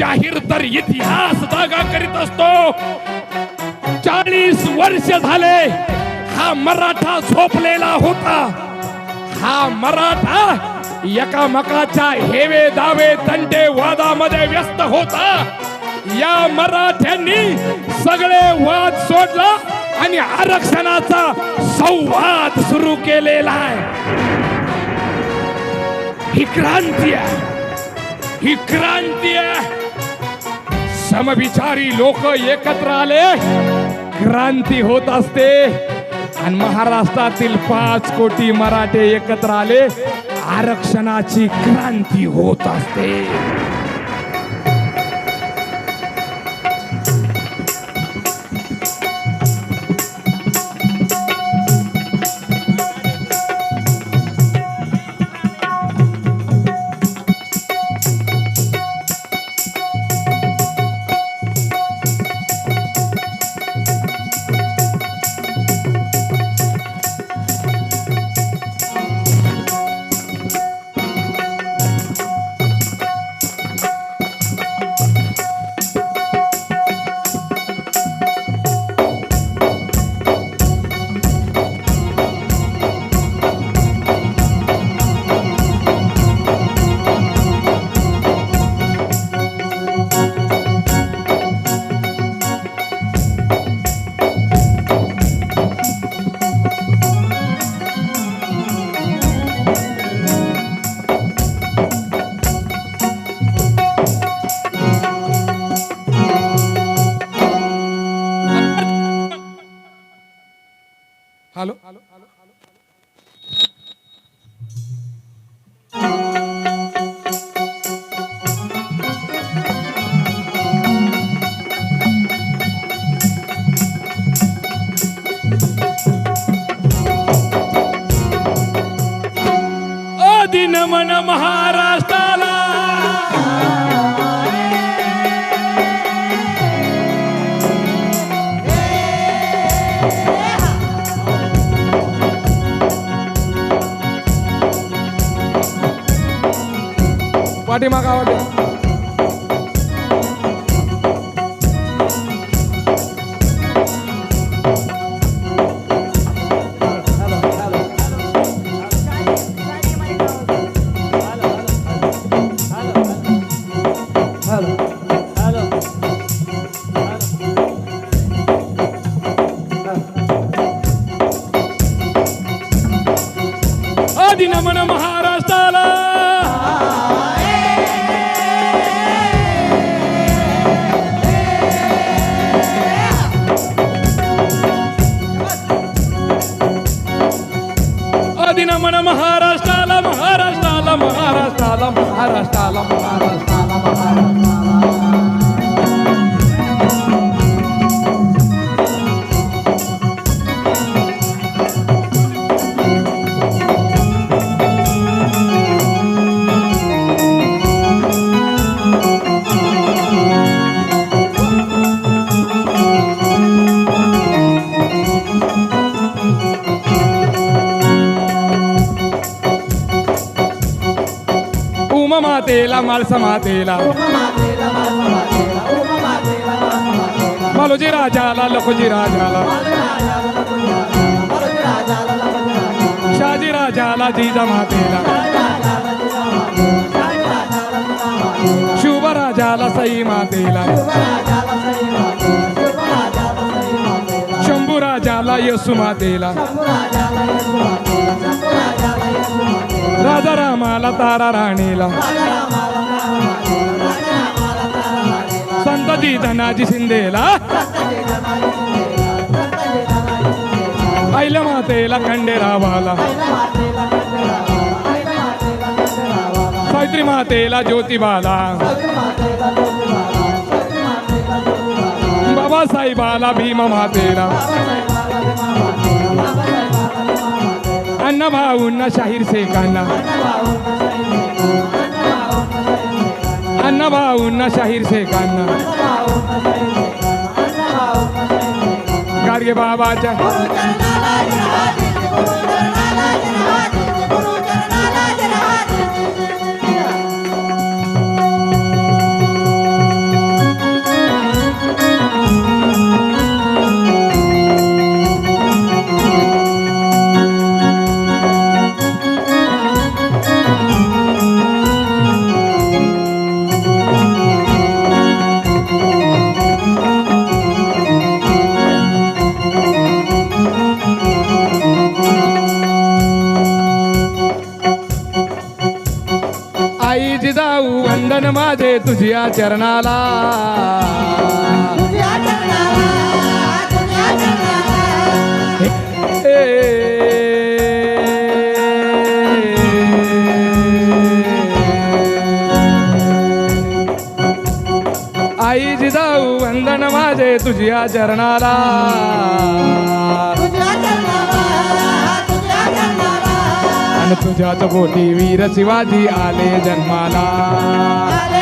शाहीर तर इतिहास जागा करीत असतो. चाळीस वर्ष झाले हा मराठा झोपलेला होता. हा मराठा एकामेकाच्या हेवे दावे तंटे वादामध्ये व्यस्त होता. या मराठ्यांनी सगळे वाद सोडला आणि आरक्षणाचा संवाद सुरू केलेला आहे. ही क्रांती आहे. ही क्रांती आहे. समविचारी लोक एकत्र आले. क्रांती होत असते. आणि महाराष्ट्रातील पाच कोटी मराठे एकत्र आले. आरक्षणाची क्रांती होत असते. पाठीमागा आवाज మహారాష్ట్రాల మహారాష్ట్రాల మహారాష్ట్రాల మహారాష్ట్రాల మహారాష్ట్ర मातेला माळसा मातेला मालोजी राजाला लखोजी राजाला. शाजी राजाला जिजा मातेला. शुभ राजाला सई मातेला. शंभू राजाला यसू मातेला. राजा रामाला तारा राणीला. संतजी धनाजी शिंदेला. ऐल्या मातेला खंडेरावाला सावित्री मातेला ज्योतिबाला. बाबासाहेबाला भीमा मातेला. अन्न भाऊंना शाहीर शेखांना. अन्न भाऊंना शाहीर शेखांना. गाडगे बाबाच्या. माझे तुझ्या चरणाला. आई जिजाऊ वंदन माझे तुझ्या चरणाला. तुझ्याच पोटी वीर शिवाजी आले जन्माला. आले जन्माला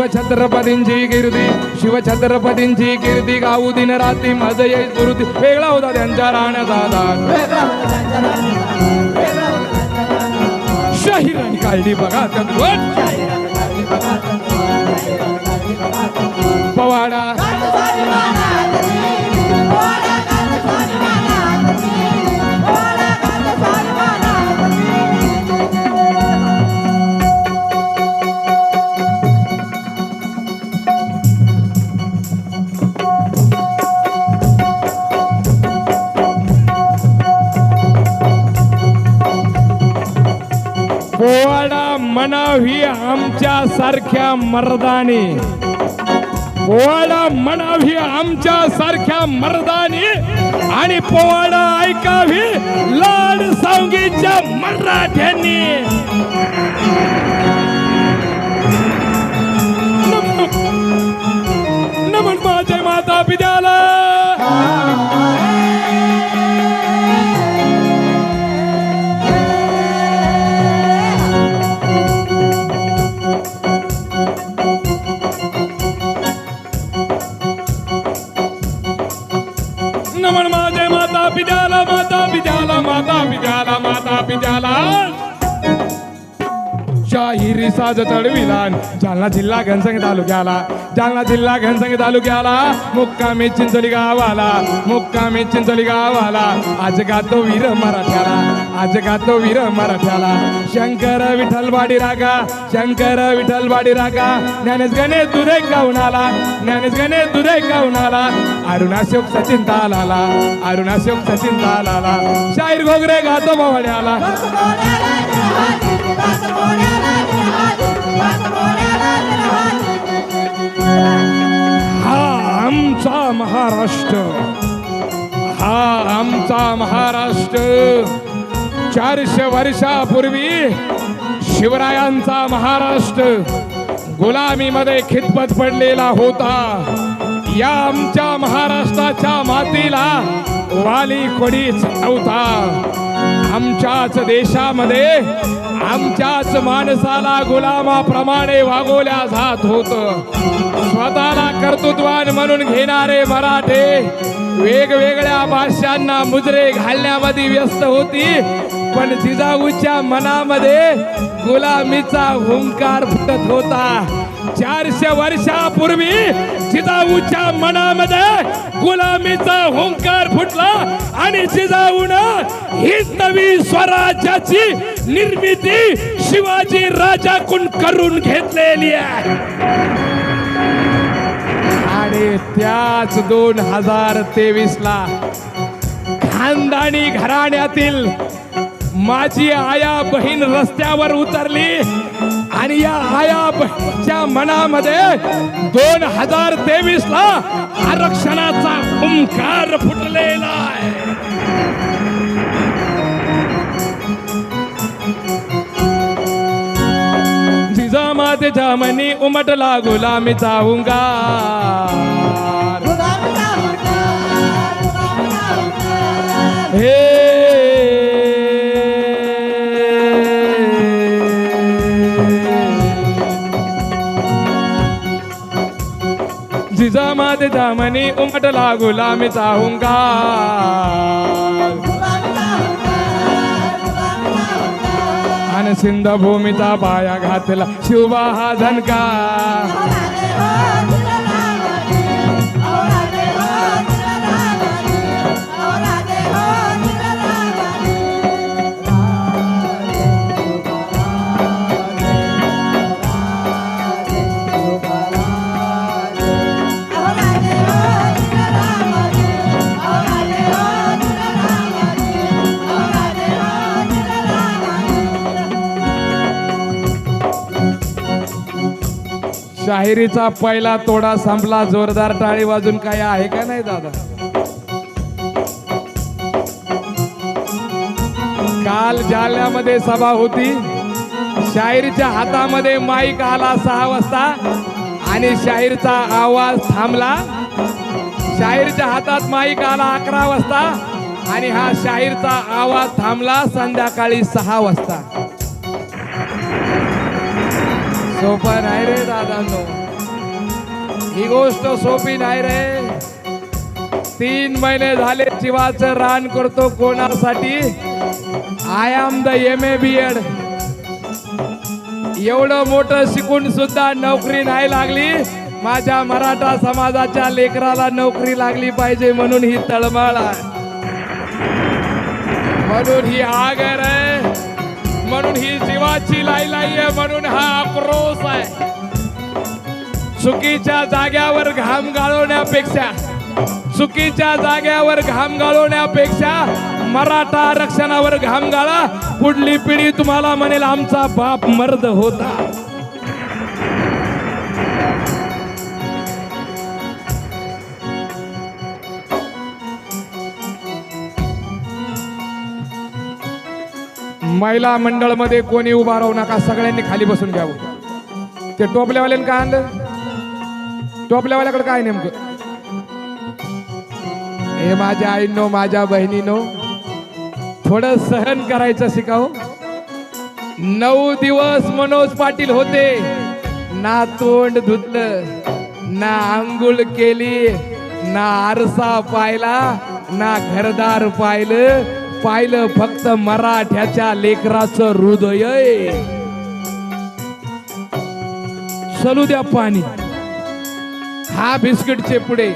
शिवछत्रपतींची कीर्ती शिवछत्रपतींची कीर्ती गाऊ दिन रात्री माझं ये स्फूर्ती वेगळा होता त्यांच्या राहण्याचा दाग. शाहिरांनी काढली बघा तद्वत पवाडा. नाव म्हणावी आमच्या सारख्या मर्दानी. पोवाडा म्हणावी आमच्या सारख्या मर्दानी. आणि पोवाडा ऐकावी लाड सावगीच्या मराठ्यांनी नमन नमन माझे माता पित्याला. साज चढविला जालना जिल्हा घनसंग तालुक्याला. जालना जिल्हा घनसंग तालुक्याला. मुक्कामी चिंचोली गावाला. मुक्कामी चिंचोली गावाला. आज गातो वीर मराठ्याला. आज गातो वीर मराठ्याला. शंकर विठ्ठलवाडी रागा. शंकर विठ्ठलवाडी रागा. ज्ञानेश गणेश दुरे गावणाला ज्ञानेश गणेश दुरे गावणाला आला अरुणाशोक सचिन तालाला. अरुणाशोक सचिन तालाला. शाहीर घोगरे गातो मावड्याला हा आमचा महाराष्ट्र. हा आमचा महाराष्ट्र. चारशे वर्षापूर्वी शिवरायांचा महाराष्ट्र गुलामीमध्ये खितपत पडलेला होता. या आमच्या महाराष्ट्राच्या मातीला वाली कोणीच नव्हता. आमच्याच देशामध्ये आमच्याच माणसाला गुलामाप्रमाणे वागवल्या जात होत. स्वतःला कर्तृत्वान म्हणून घेणारे मराठे वेगवेगळ्या भाषांना मुजरे घालण्यामध्ये व्यस्त होती. पण जिजाऊच्या मनामध्ये गुलामीचा हुंकार फुटत होता. चारशे वर्षापूर्वी जिजाऊच्या मनामध्ये गुलामीचा हुंकार फुटला आणि जिजाऊन ही नवी स्वराज्याची निर्मिती शिवाजी राजाकडून करून घेतलेली आहे. आणि त्याच दोन हजार तेवीस ला खानदानी घराण्यातील माझी आया बहीण रस्त्यावर उतरली आणि या आया बहिणीच्या मनामध्ये दोन हजार तेवीस ला आरक्षणाचा हुंकार फुटलेला आहे. जिजामातेच्या मनी उमटला गुलामीचा हुंकार गुलामीचा हुंकार, गुलामीचा हुंकार. हे जिजामाते जामनी उमटला गुलामीचा हुंकार सिंध भूमिता पाया घातला. शिवबा हा झनका शाहिरीचा पहिला तोडा संपला. जोरदार टाळी वाजून काय आहे का नाही दादा? काल जालन्यामध्ये सभा होती. शाहीरच्या हातामध्ये माईक आला सहा वाजता आणि शाहीरचा आवाज थांबला. शाहीरच्या हातात माईक आला अकरा वाजता आणि हा शाहीरचा आवाज थांबला संध्याकाळी सहा वाजता. सोपं नाही रे दादांनो. ही गोष्ट सोपी नाही रे. तीन महिने झाले जीवाचं रान करतो कोणासाठी? I am the M A B Ed एवढं मोठं शिकून सुद्धा नोकरी नाही लागली. माझ्या मराठा समाजाच्या लेकराला नोकरी लागली पाहिजे म्हणून ही तळमळ आहे. म्हणून ही आगर आहे म्हणून ही जीवाची लाई आहे म्हणून हा आक्रोश आहे. चुकीच्या जाग्यावर घाम गाळवण्यापेक्षा चुकीच्या जाग्यावर घाम गाळवण्यापेक्षा मराठा आरक्षणावर घाम गाळा. पुढली पिढी तुम्हाला म्हणेल आमचा बाप मर्द होता. महिला मंडळमध्ये कोणी उभा राहू नका सगळ्यांनी खाली बसून घ्यावं. ते टोपल्यावाल्यानं काय आणलं? टोपल्यावाल्याकडे काय नेमकं? हे माझ्या आईनो माझ्या बहिणीनो थोडं सहन करायचं शिकाव. नऊ दिवस मनोज पाटील होते. ना तोंड धुतलं ना आंघोळ केली ना आरसा पाहिला ना घरदार पाहिलं पाहिलं फक्त मराठ्याच्या लेकराचं हृदय. चलू द्या पाणी. हा बिस्किटचे पुढे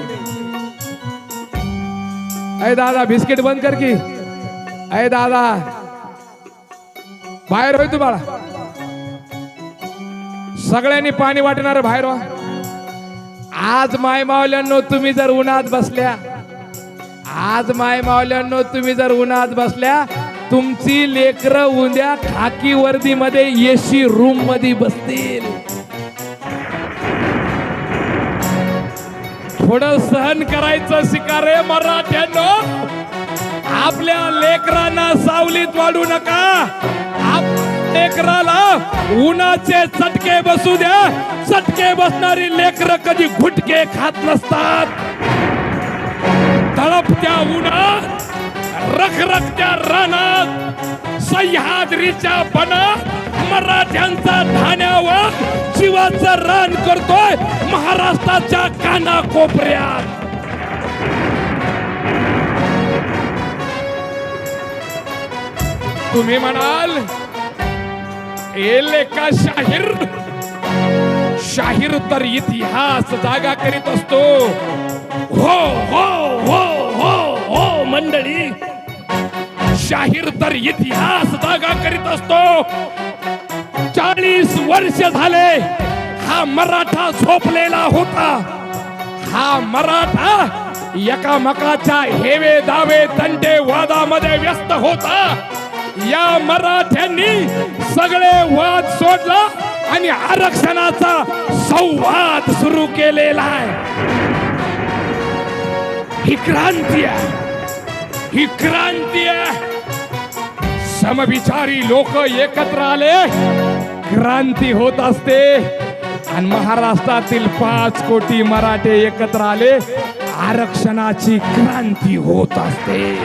अय दादा बिस्किट बंद कर की. अय दादा. बाहेर होय तू बाळा सगळ्यांनी पाणी वाटणार बाहेर वा आज माय मावल्यांनो तुम्ही जर उन्हात बसल्या आज माय मावल्यांनो तुम्ही जर उन्हात बसल्या तुमची लेकरं उद्या खाकी वर्दीमध्ये एसी रूममध्ये बसतील. थोडं सहन करायचं शिकारे मराठ्यांनो. आपल्या लेकरांना सावलीत वाढू नका. आप लेकराला उन्हाचे चटके बसू द्या. चटके बसणारी लेकर कधी घुटके खात नसतात. तळपत्या उन्हात रखरखत्या रानात सह्याद्रीच्या बनात मराठ्यांचा धान्यावर जीवाचं रान करतोय महाराष्ट्राच्या कानाकोपऱ्यात. तुम्ही म्हणाल एले का शाहीर? शाहीर तर इतिहास जागा करीत असतो. हो हो हो हो हो मंडळी. शाहीर तर इतिहास जागा करीत असतो. चाळीस वर्ष झाले हा मराठा झोपलेला होता. हा मराठा एकामेकाच्या हेवे दावे तंटे वादामध्ये व्यस्त होता. या मराठ्यांनी सगळे वाद सोडला आणि आरक्षणाचा संवाद सुरू केलेला आहे. ही क्रांती आहे. ही क्रांती आहे. समविचारी लोक एकत्र आले. क्रांती होत असते. आणि महाराष्ट्रातील पाच कोटी मराठे एकत्र आले. आरक्षणाची क्रांती होत असते.